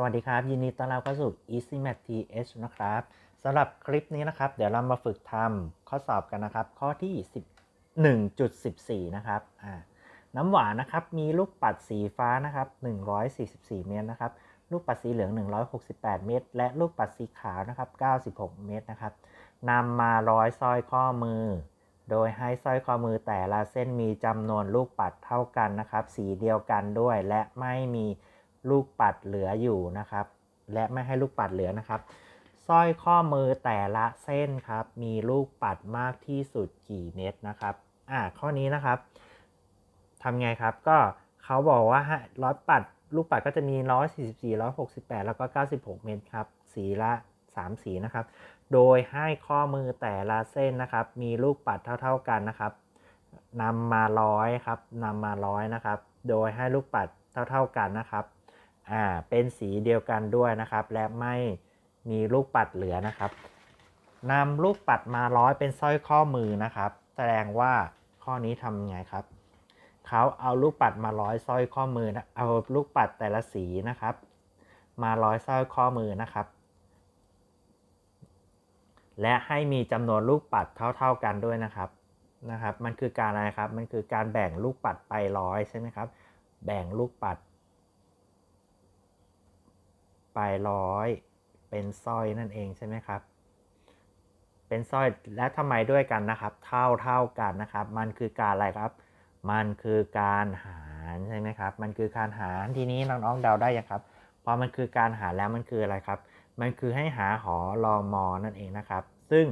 สวัสดีครับ ยินดีต้อนรับเข้าสู่ Easy Math TH นะครับสำหรับคลิปนี้นะครับ เดี๋ยวเรามาฝึกทำข้อสอบกันนะครับ ข้อที่ 11.14 นะครับน้ำหวานนะครับ มีลูกปัดสีฟ้านะครับ 144 เมตรนะครับ ลูกปัดสีเหลือง 168 เมตร และลูกปัดสีขาวนะครับ 96 เมตรนะครับนำมาร้อยสร้อยข้อมือ โดยให้สร้อยข้อมือแต่ละเส้นมีจำนวนลูกปัดเท่ากันนะครับ สีเดียวกันด้วยและไม่มี ลูกปัดเหลืออยู่นะครับ และไม่ให้ลูกปัดเหลือนะครับสร้อยข้อมือแต่ละเส้นครับ มีลูกปัดมากที่สุดกี่เม็ดนะครับอ่าข้อนี้นะครับทำไงครับก็เขาบอกว่าร้อยปัด ลูกปัดก็จะมี 144 168 แล้วก็ 96 เม็ดครับ สีละ 3 สีนะครับ โดยให้ข้อมือแต่ละเส้นนะครับ มีลูกปัดเท่า ๆกันนะครับนำมาร้อยครับนำมาร้อยนะครับ โดยให้ลูกปัดเท่า ๆกันนะครับ อ่าเป็นสีเดียวกันด้วยนะครับ และไม่มีลูกปัดเหลือนะครับนำลูกปัดมาร้อยเป็นสร้อยข้อมือนะครับ แสดงว่าข้อนี้ทำไงครับเขาเอาลูกปัดมาร้อยสร้อยข้อมือนะเอาลูกปัดแต่ละสีนะครับ มาร้อยสร้อยข้อมือนะครับ และให้มีจำนวนลูกปัดเท่า ๆกันด้วยนะครับนะครับ มันคือการอะไรครับ มันคือการแบ่งลูกปัดไปร้อยใช่ไหมครับ แบ่งลูกปัด ลายร้อย เป็นสร้อยนั่นเองใช่ไหมครับ เป็นสร้อยและทำไมด้วยกันนะครับ เท่าเท่ากันนะครับ มันคือการอะไรครับ มันคือการหารใช่ไหมครับ มันคือการหารทีนี้น้องๆเดาได้ยังครับพอมันคือการหารแล้วมันคืออะไรครับ มันคือให้หาหอรอมอนั่นเองนะครับ ซึ่ง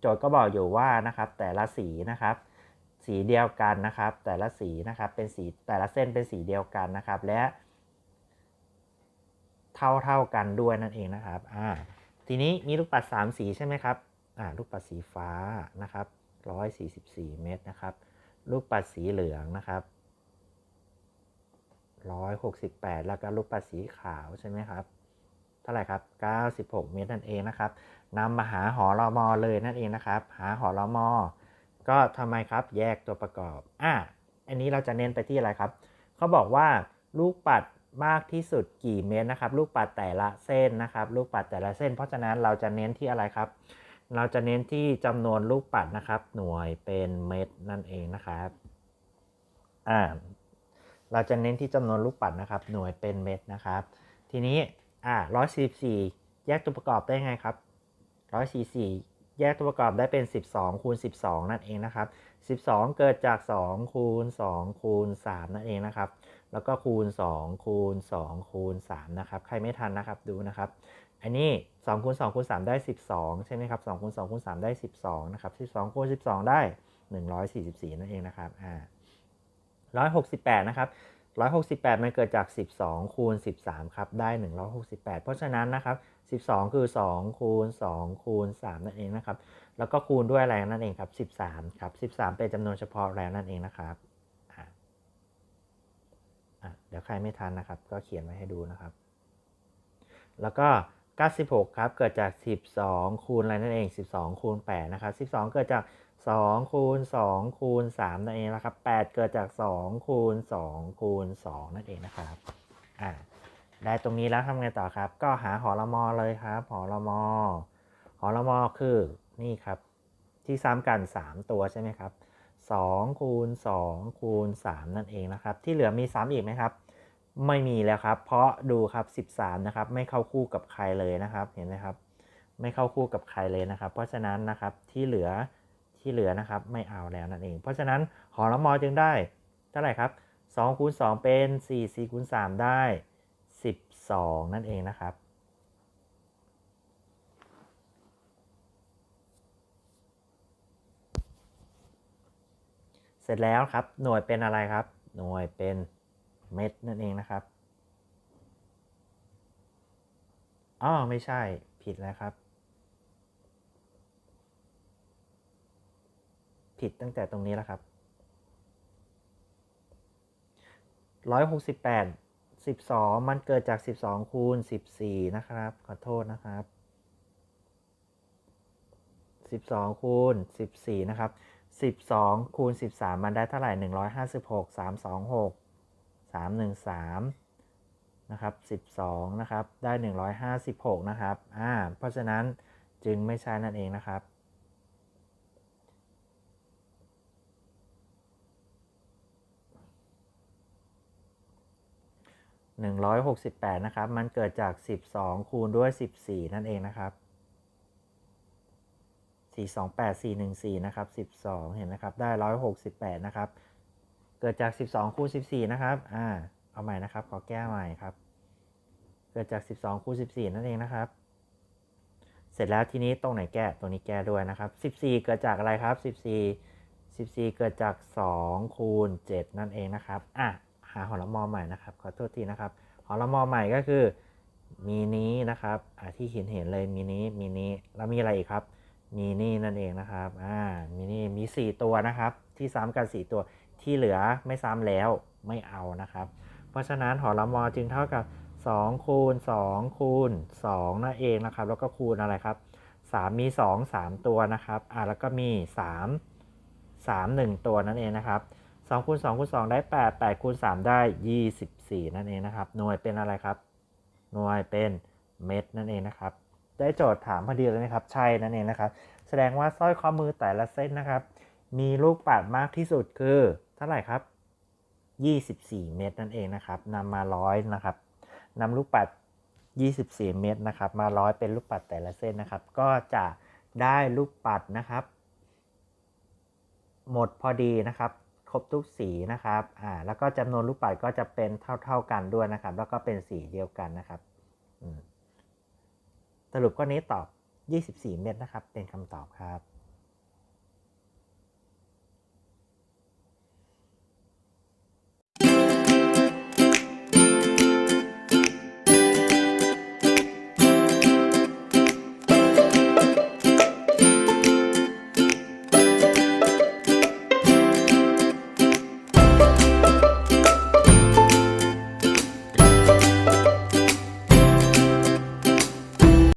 โจทย์ก็บอกอยู่ว่านะครับ แต่ละสีนะครับสีเดียวกันนะครับ แต่ละสีนะครับเป็นสีแต่ละเส้นเป็นสีเดียวกันนะครับ และ ท่าเท่ากันด้วยนั่นเองนะครับอ่าทีนี้มีลูกปัด 3 สีใช่ไหมครับอ่าลูกปัดสีฟ้านะครับ144 เมตรนะครับ ลูกปัดสีเหลืองนะครับ168 แล้วก็ลูกปัดสีขาวใช่ไหมครับเท่าไหร่ครับ 96 เมตรนั่นเองนะครับนำมาหาหอรอมอเลยนั่นเองนะครับ หาหอรอมอ ก็ทำไมครับแยกตัวประกอบ อ่าอันนี้เราจะเน้นไปที่อะไรครับ เขาบอกว่าลูกปัด มากที่สุดกี่เมตรนะครับ ลูกปัดแต่ละเส้นนะครับ ลูกปัดแต่ละเส้น เพราะฉะนั้นเราจะเน้นที่อะไรครับ เราจะเน้นที่จำนวนลูกปัดนะครับ หน่วยเป็นเมตรนั่นเองนะครับอ่าเราจะเน้นที่จำนวนลูกปัดนะครับ หน่วยเป็นเมตรนะครับ ทีนี้อ่า144แยกตัวประกอบได้ไงครับ144แยกตัวประกอบได้เป็น 12คูณ12 นั่นเองนะครับ 12 เกิดจาก 2 คูณ 2 คูณ 3 นั่นเองนะครับ แล้วก็คูณ 2 คูณ 2 คูณ 3 นะครับ ใครไม่ทันนะครับดูนะครับ อันนี้ 2 คูณ 2 คูณ 3 ได้ 12 ใช่ไหมครับ 2 คูณ 2 คูณ 3 ได้ 12 นะครับ 12 คูณ 12 ได้ 144 นั่นเองนะครับ อ่า168 นะครับ 168 มันเกิดจาก 12 คูณ 13 ครับ ได้ 168 เพราะฉะนั้นนะครับ 12 คือ 2 คูณ 2 คูณ 3 นั่นเองนะครับ แล้วก็คูณด้วยอะไรนั่นเองครับ 13 ครับ 13 เป็นจำนวนเฉพาะแล้วนั่นเองนะครับ เดี๋ยวใครไม่ทันนะครับ ก็เขียนไว้ให้ดูนะครับ แล้วก็ 96 ครับ เกิดจาก 12 คูณอะไรนั่นเอง 12 คูณ 8 นะครับ 12 เกิดจาก 2 คูณ 2 คูณ 3 นั่นเองนะครับ 8 เกิดจาก 2 คูณ 2 คูณ 2 นั่นเองนะครับอ่าได้ตรงนี้แล้วทำไงต่อครับ ก็หาหอละมอเลยครับ หอละมอ หอละมอคือนี่ครับ ที่ซ้ำกัน 3 ตัวใช่ไหมครับ 2 คูณ 2 คูณ 3 นั่นเองนะครับ ที่เหลือมีซ้ำอีกไหมครับ ไม่มีแล้วครับ เพราะดูครับ 13 นะครับ ไม่เข้าคู่กับใครเลยนะครับ เห็นไหมครับ ไม่เข้าคู่กับใครเลยนะครับ เพราะฉะนั้นนะครับที่เหลือที่เหลือนะครับไม่เอาแล้วนั่นเอง เพราะฉะนั้นหอละมอจึงได้เท่าไหร่ครับ2คูณ2เป็น4 4คูณ3ได้ 12 นั่นเองนะครับ เสร็จแล้วครับ หน่วยเป็นอะไรครับ หน่วยเป็นเม็ดนั่นเองนะครับอ๋อไม่ใช่ผิดแล้วครับ ผิดตั้งแต่ตรงนี้แล้วครับร้อยหกสิบแปดสิบสองมันเกิดจากสิบสองคูณสิบสี่นะครับ ขอโทษนะครับสิบสองคูณสิบสี่นะครับ 12 คูณ 13 มันได้เท่าไหร่ 156 326 313นะครับ12นะครับได้ 156 นะครับอ่าเพราะฉะนั้นจึงไม่ใช่นั่นเองนะครับ 168 นะครับ มันเกิดจาก 12 คูณด้วย 14 นั่นเองนะครับ 428 414 นะครับ 12 เห็นนะครับ ได้ 168 นะครับ เกิดจาก 12 คูณ 14 นะครับ อ่า เอาใหม่นะครับ ขอแก้ใหม่ครับ เกิดจาก 12 คูณ 14 นั่นเองนะครับ เสร็จแล้วทีนี้ตรงไหนแก้ตรงนี้แก้ด้วยนะครับ 14 เกิดจากอะไรครับ 14 14 เกิดจาก 2 คูณ 7 นั่นเองนะครับ อะ หาหอละมอใหม่นะครับ ขอโทษทีนะครับ หอละมอใหม่ก็คือ มีนี้นะครับ อ่าที่เห็นเห็นเลย มีนี้ มีนี้ แล้วมีอะไรอีกครับ มีนี่นั่นเองนะครับ อ่า มีนี่มี 4 ตัวนะครับ ที่ซ้ำกัน 4 ตัว ที่เหลือไม่ซ้ำแล้วไม่เอานะครับ เพราะฉะนั้นหอละมอจึงเท่ากับ2คูณ2คูณ2นั่นเองนะครับ แล้วก็คูณอะไรครับ 3 มี 2 3 ตัวนะครับ อ่าแล้วก็มี 3 3 1 ตัวนั่นเองนะครับ2คูณ2คูณ2ได้ 8 8คูณ3ได้ 24 นั่นเองนะครับ หน่วยเป็นอะไรครับ หน่วยเป็นเม็ดนั่นเองนะครับ ได้โจทย์ถามพอดีเลยนะครับ ใช่นั่นเองนะครับ แสดงว่าสร้อยข้อมือแต่ละเส้นนะครับ มีลูกปัดมากที่สุดคือเท่าไหร่ครับ 24 เม็ดนั่นเองนะครับนำมาร้อยนะครับนำลูกปัด 24 เม็ดนะครับ มาร้อยเป็นลูกปัดแต่ละเส้นนะครับ ก็จะได้ลูกปัดนะครับ หมดพอดีนะครับ ครบทุกสีนะครับอ่าแล้วก็จำนวนลูกปัดก็จะเป็นเท่า ๆกันด้วยนะครับ แล้วก็เป็นสีเดียวกันนะครับอืม สรุปข้อนี้ตอบ 24 เม็ดนะครับ เป็นคำตอบครับ